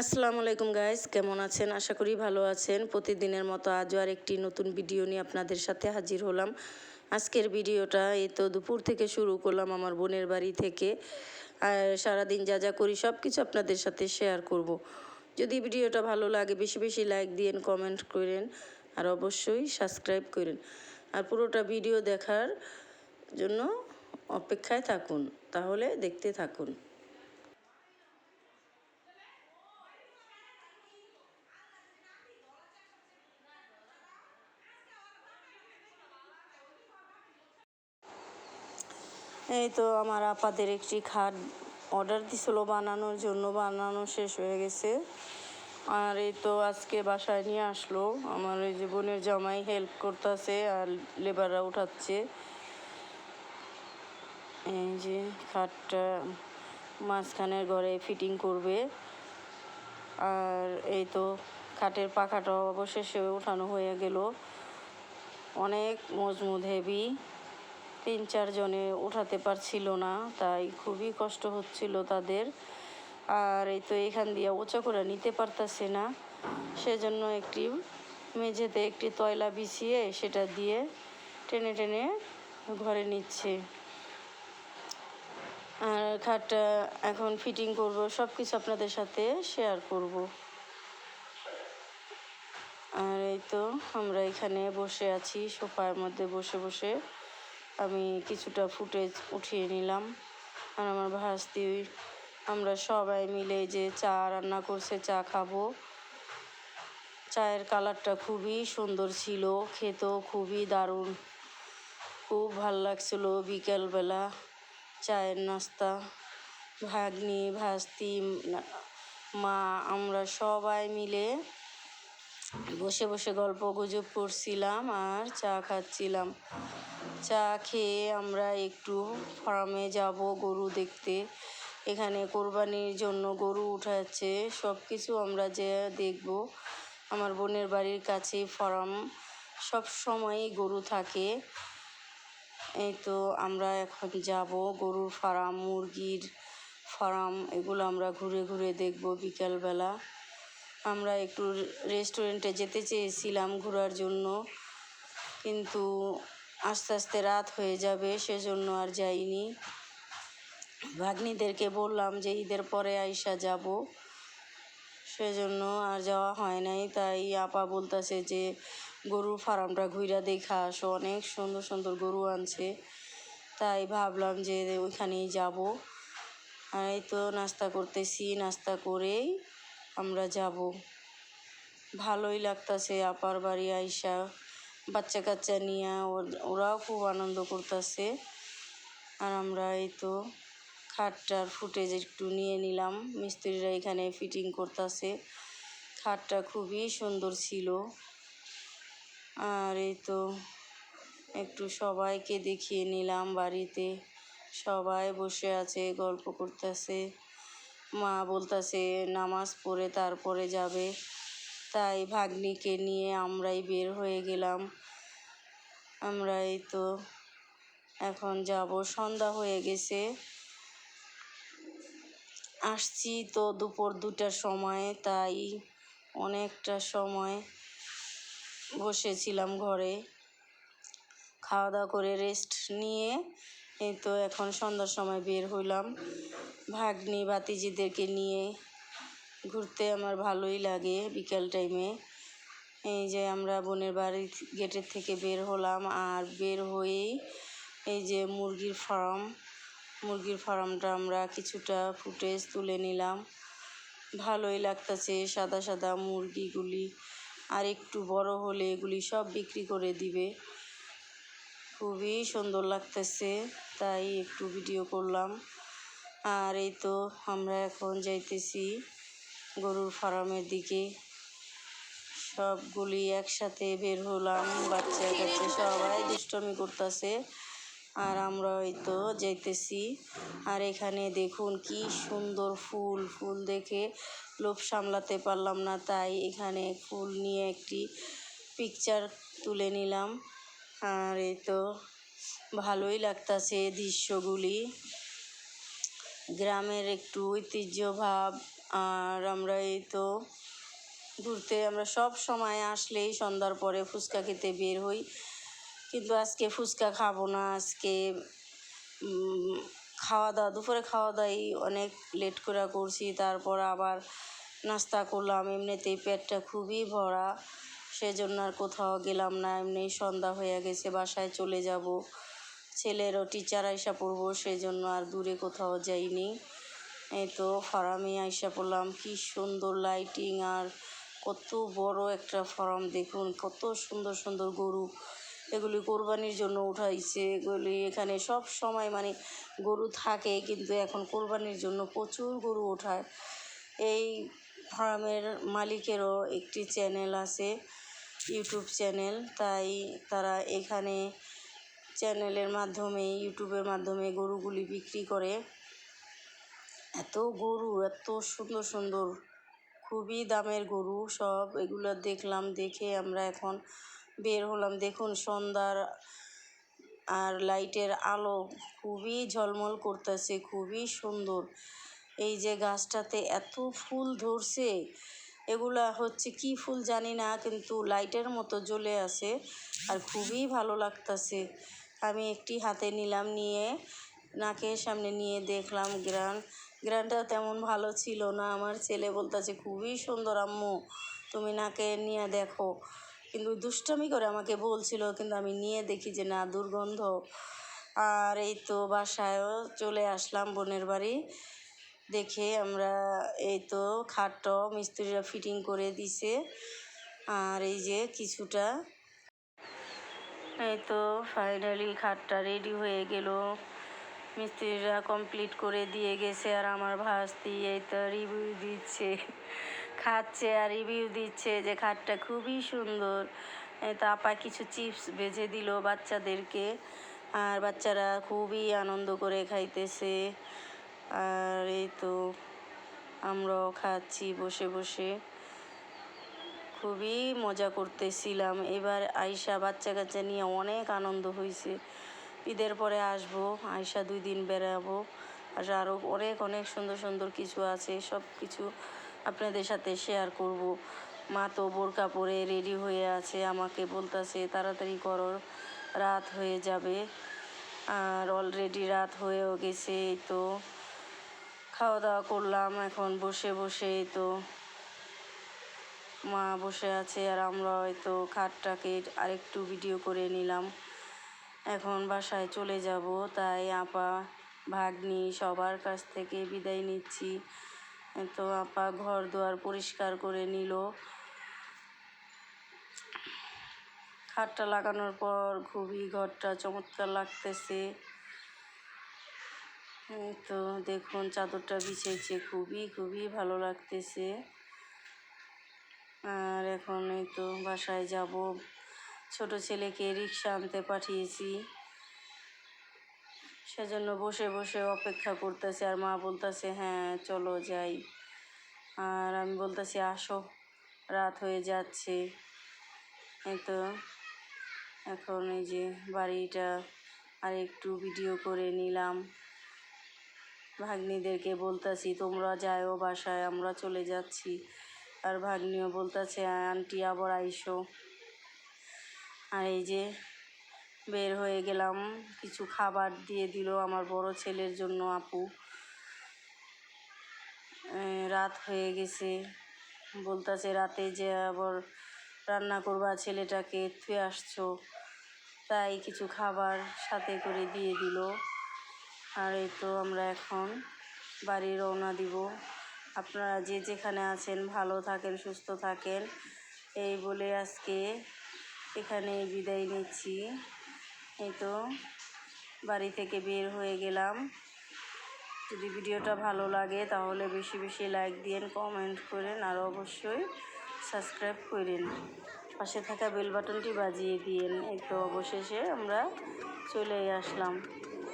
আসসালামু আলাইকুম গাইস কেমন আছেন? আশা করি ভালো আছেন। প্রতিদিনের মতো আজও আর একটি নতুন ভিডিও নিয়ে আপনাদের সাথে হাজির হলাম। আজকের ভিডিওটা এই তো দুপুর থেকে শুরু করলাম আমার বোনের বাড়ি থেকে। আর সারাদিন যা যা করি সব কিছু আপনাদের সাথে শেয়ার করব। যদি ভিডিওটা ভালো লাগে, বেশি বেশি লাইক দিয়েন কমেন্ট করেন, আর অবশ্যই সাবস্ক্রাইব করেন। আর পুরোটা ভিডিও দেখার জন্য অপেক্ষায় থাকুন, তাহলে দেখতে থাকুন। এই তো আমার আপাদের একটি খাট অর্ডার দিছিল, বানানোর জন্য। বানানো শেষ হয়ে গেছে। আর এই তো আজকে বাসায় নিয়ে আসলো। আমার এই যে বোনের জামাই হেল্প করতেছে আর লেবাররা উঠাচ্ছে। এই যে খাটটা মাঝখানের ঘরে ফিটিং করবে। আর এই তো খাটের পাখাটাও অবশেষে উঠানো হয়ে গেল। অনেক মজবুত হেভি তিন চারজনে উঠাতে পারছিল না, তাই খুবই কষ্ট হচ্ছিল তাদের। আর এই তো এখান দিয়ে উঁচা করে নিতে পারতাছে না। সেজন্য একটি মেঝেতে একটি তয়লা বিছিয়ে সেটা দিয়ে টেনে টেনে ঘরে নিচ্ছে। আর খাটটা এখন ফিটিং করব সব কিছু আপনাদের সাথে শেয়ার করব। আর এই তো আমরা এখানে বসে আছি, সোফার মধ্যে বসে বসে। আমি কিছুটা ফুটেজ উঠিয়ে নিলাম। আর আমার ভাস্তি, আমরা সবাই মিলে যে চা রান্না করছে, চা খাব। চায়ের কালারটা খুবই সুন্দর ছিল, খেতেও খুবই দারুণ। খুব ভালো লাগছিল বিকেলবেলা চায়ের নাস্তা। ভাগ্নি, ভাস্তি মা, আমরা সবাই মিলে বসে বসে গল্প গুজব করছিলাম আর চা খাচ্ছিলাম। চা খেয়ে আমরা একটু ফার্মে যাব গরু দেখতে। এখানে কোরবানির জন্য গরু উঠাচ্ছে। সব কিছু আমরা যে দেখব। আমার বোনের বাড়ির কাছে ফার্ম। সব সময়ই গরু থাকে। এই তো আমরা এখন যাব গরুর ফার্ম, মুরগির ফার্ম। এগুলো আমরা ঘুরে ঘুরে দেখব বিকালবেলা। আমরা একটু রেস্টুরেন্টে যেতে চেয়েছিলাম ঘোরার জন্য। কিন্তু আস্তে আস্তে রাত হয়ে যাবে, সেজন্য আর যাইনি। ভাগ্নিদেরকে বললাম যে ঈদের পরে আইসা যাব। সেজন্য আর যাওয়া হয় নাই। তাই আপা বলতেছে যে, গরুর ফার্মটা ঘুরা দেখা আসো। অনেক সুন্দর সুন্দর গরু আনছে। তাই ভাবলাম যে ওইখানেই যাব। আর এই তো নাস্তা করতেছি। নাস্তা করেই আমরা যাব। ভালোই লাগতাছে আপার বাড়ি আইসা। বাচ্চা কাচ্চা নিয়ে ওরাও খুব আনন্দ করতেছে। আর আমরা এই তো খাটটার ফুটেজ একটু নিয়ে নিলাম। মিস্ত্রিরা এখানে ফিটিং করতেছে। খাটটা খুবই সুন্দর ছিল। আর এই তো একটু সবাইকে দেখিয়ে নিলাম বাড়িতে। সবাই বসে আছে, গল্প করতেছে। মা বলতেছে, নামাজ পড়ে তারপরে যাবে। তাই ভাগ্নিকে নিয়ে আমরাই বের হয়ে গেলাম। আমরা এই তো এখন যাব। সন্ধ্যা হয়ে গেছে। আসছি তো দুপুর দুটার সময়, তাই অনেকটা সময় বসেছিলাম ঘরে। খাওয়া দাওয়া করে রেস্ট নিয়ে এই তো এখন সন্ধ্যার সময় বের হইলাম। ভাগ্নি ভাতিজিদেরকে নিয়ে ঘুরতে আমার ভালোই লাগে বিকেল টাইমে এই যে আমরা বোনের বাড়ির গেটের থেকে বের হলাম আর বের হয়েই এই যে মুরগির ফার্ম মুরগির ফার্মটা আমরা কিছুটা ফুটেজ তুলে নিলাম। ভালোই লাগতেছে সাদা সাদা মুরগিগুলি। আর একটু বড় হলে এগুলি সব বিক্রি করে দিবে। খুবই সুন্দর লাগতেছে, তাই একটু ভিডিও করলাম। আর এই তো আমরা এখন যাইতেছি গরুর ফার্মের দিকে। সবগুলি একসাথে বের হলাম, বাচ্চা কাচ্চা সবাই দুষ্টমি করতেছে। আর আমরা ওই তো যাইতেছি। আর এখানে দেখুন কি সুন্দর ফুল ফুল দেখে লোভ সামলাতে পারলাম না, তাই এখানে ফুল নিয়ে একটি পিকচার তুলে নিলাম। আর এই তো ভালোই লাগতাছে দৃশ্যগুলি। গ্রামের একটু ঐতিহ্য ভাব আর আমরা এই তো ঘুরতে, আমরা সব সময় আসলেই সন্ধ্যার পরে ফুচকা খেতে বের হই। কিন্তু আজকে ফুচকা খাব না, আজকে খাওয়া দাওয়া দুপুরে খাওয়া দাওয়াই অনেক লেট করে করছি। তারপর আবার নাস্তা করলাম, এমনিতেই পেটটা খুবই ভরা। সেজন্য আর কোথাও গেলাম না, এমনি সন্ধ্যা হয়ে গেছে, বাসায় চলে যাব। ছেলেরও টিচার আইসা পড়ব সেই জন্য আর দূরে কোথাও যাইনি। এই তো ফার্মে আইসা পড়লাম, কি সুন্দর লাইটিং আর কত বড় একটা ফার্ম, দেখুন কত সুন্দর সুন্দর গরু। এগুলি কোরবানির জন্য উঠাইছে, এগুলি এখানে সব সময় মানে গরু থাকে, কিন্তু এখন কোরবানির জন্য প্রচুর গরু ওঠায়। এই ফার্মের মালিকেরও একটি চ্যানেল আছে ইউটিউব চ্যানেল তাই তারা এখানে চ্যানেলের মাধ্যমে ইউটিউবের মাধ্যমে গরুগুলি বিক্রি করে। এত গরু, এত সুন্দর সুন্দর, খুবই দামের গরু সব, এগুলো দেখলাম, দেখে আমরা এখন বের হলাম। দেখুন, সন্ধ্যার আর লাইটের আলো খুবই ঝলমল করতেছে, খুবই সুন্দর। এই যে গাছটাতে এত ফুল ধরছে এগুলা হচ্ছে কি ফুল জানি না, কিন্তু লাইটের মতো জ্বলে আছে আর খুবই ভালো লাগতাছে। আমি একটি হাতে নিলাম নিয়ে, নাকের সামনে নিয়ে দেখলাম গ্রান। গ্রানটা তেমন ভালো ছিল না, আমার ছেলে বলতেছে, খুবই সুন্দর আম্মু, তুমি নাকে নিয়ে দেখো। কিন্তু দুষ্টামি করে আমাকে বলছিল, কিন্তু আমি নিয়ে দেখি যে না, দুর্গন্ধ। আর এই তো বাসায়ও চলে আসলাম বোনের বাড়ি। দেখে আমরা এই তো খাটটাও মিস্ত্রিরা ফিটিং করে দিছে। আর এই যে কিছুটা এই তো ফাইনালি খাটটা রেডি হয়ে গেল। মিস্ত্রিরা কমপ্লিট করে দিয়ে গেছে আর আমার ভাস্তি এই তো রিভিউ দিচ্ছে। খাচ্ছে আর রিভিউ দিচ্ছে যে খাটটা খুবই সুন্দর। এই তো আপা কিছু চিপস ভেজে দিল বাচ্চাদেরকে। আর বাচ্চারা খুবই আনন্দ করে খাইতেছে। আর এই তো আমরাও খাচ্ছি বসে বসে। খুবই মজা করতেছিলাম। এবার আয়সা বাচ্চা কাচ্চা নিয়ে অনেক আনন্দ হয়েছে ঈদের পরে আসব আয়সা দুই দিন বেড়াবো। আর আরও অনেক অনেক সুন্দর সুন্দর কিছু আছে। সব কিছু আপনাদের সাথে শেয়ার করব। মা তো বোরকা পরে রেডি হয়ে আছে, আমাকে বলতেছে, তাড়াতাড়ি করো, রাত হয়ে যাবে। আর অলরেডি রাত হয়েও গেছে তো। খাওয়া দাওয়া করলাম, এখন বসে বসে তো মা বসে আছে আর আমরা হয়তো খাটটাকে আরেকটু ভিডিও করে নিলাম। এখন বাসায় চলে যাব, তাই আপা, ভাগ্নি সবার কাছ থেকে বিদায় নিচ্ছি। তো আপা ঘর দুয়ার পরিষ্কার করে নিল। খাটটা লাগানোর পর খুবই ঘরটা চমৎকার লাগতেছে। তো দেখুন, চাদরটা বিছেছে খুবই খুবই ভালো লাগতেছে। আর এখন এই তো বাসায় যাব। ছোট ছেলেকে রিক্সা আনতে পাঠিয়েছি। সেজন্য বসে বসে অপেক্ষা করতেছে আর মা বলতেছে হ্যাঁ চলো যাই। আর আমি বলতেছি, আসো, রাত হয়ে যাচ্ছে। এই তো এখন এই যে বাড়িটা আর একটু ভিডিও করে নিলাম। ভাগ্নিদেরকে বলতাছি, তোমরা যাও বাসায়, আমরা চলে যাচ্ছি। আর ভাগ্নিও বলতাছে, আন্টি, আবার আইসো। আর এই যে বের হয়ে গেলাম, কিছু খাবার দিয়ে দিল আমার বড় ছেলের জন্য আপু। রাত হয়ে গেছে। বলতাছে, রাতে যে আবার রান্না করবা, ছেলেটাকে থুয়ে আসছো। তাই কিছু খাবার সাথে করে দিয়ে দিল। আর এই তো আমরা এখন বাড়ি রওনা দিব। আপনারা যে যেখানে আছেন, ভালো থাকেন, সুস্থ থাকেন। এই বলে আজকে এখানে বিদায় নিচ্ছি। এই তো বাড়ি থেকে বের হয়ে গেলাম। যদি ভিডিওটা ভালো লাগে তাহলে বেশি বেশি লাইক দিন কমেন্ট করেন, আর অবশ্যই সাবস্ক্রাইব করেন। পাশে থাকা বেল বাটনটি বাজিয়ে দিন এই তো অবশেষে আমরা চলে আসলাম।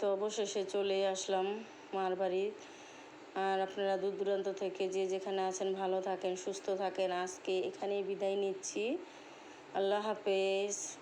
তো অবশেষে চলে আসলাম মার বাড়ি। আর আপনারা দূর দূরান্ত থেকে যে যেখানে আছেন, ভালো থাকেন, সুস্থ থাকেন, আজকে এখানেই বিদায় নিচ্ছি। আল্লাহ হাফেজ।